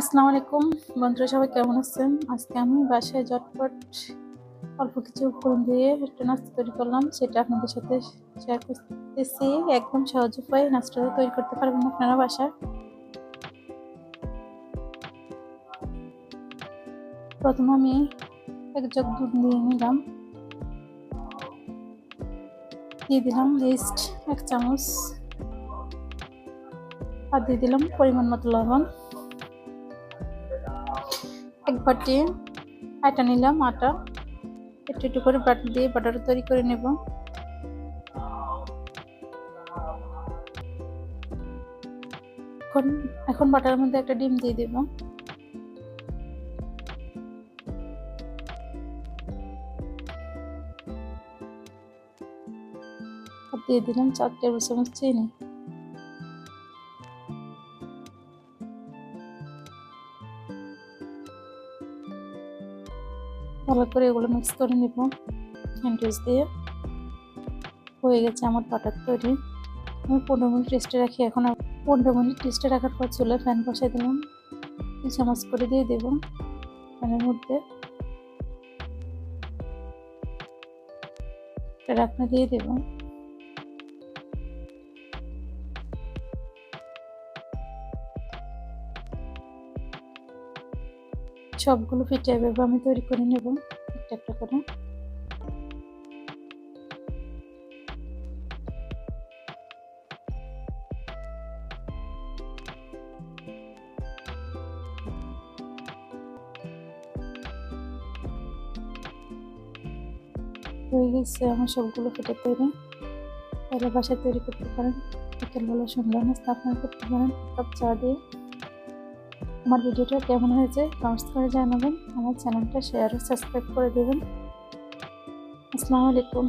আসসালামু আলাইকুম। বন্ধুরা, সবাই কেমন আছেন? আজকে আমি বাসায় ঝটপট অল্প কিছু উপকরণ দিয়ে একটা নাস্তা তৈরি করলাম। সেটা আপনাদের সাথে শেয়ার করতেছি। একদম সহজ উপায়ে নাস্তাটা তৈরি করতে পারবেন আপনারা বাসায়। প্রথমে আমি এক জগ দুধ দিয়ে নিলাম। দিয়ে দিলাম লিস্ট এক চামচ। আর দিয়ে দিলাম পরিমাণ মতো লবণ। এক বাটি আটা নিলাম, আটা। একটু একটু করে বাটি দিয়ে বাটার তৈরি করে নেব। এখন এখন বাটার মধ্যে একটা ডিম দিয়ে দেব। দিয়ে দিলাম চার টেবিল চামচ চিনি। ভালো করে এগুলো মিক্স করে নিব। হ্যান্ডউইচ দিয়ে। হয়ে গেছে আমার বাটার তৈরি। আমি পনেরো মিনিট রেস্টে রাখি। এখন পনেরো মিনিট রেস্টে রাখার পর চুলে ফ্যান বসাই দিলাম। চামচ করে দিয়ে দেব ফ্যানের মধ্যে। রাখনা দিয়ে দেব। সবগুলো পিঠে এভাবে আমি তৈরি করে নেব একটা একটা করে। হয়ে গেছে আমার সবগুলো পিঠে তৈরি। তাহলে বাসায় তৈরি করতে পারেন। বিকেলবেলা সুন্দর নাস্তা আপনারা করতে পারেন, কাপ চা দিয়ে। আমার ভিডিওটা কেমন হয়েছে কমেন্টস করে জানাবেন। আমার চ্যানেলটা শেয়ার ও সাবস্ক্রাইব করে দেবেন। আসসালামু আলাইকুম।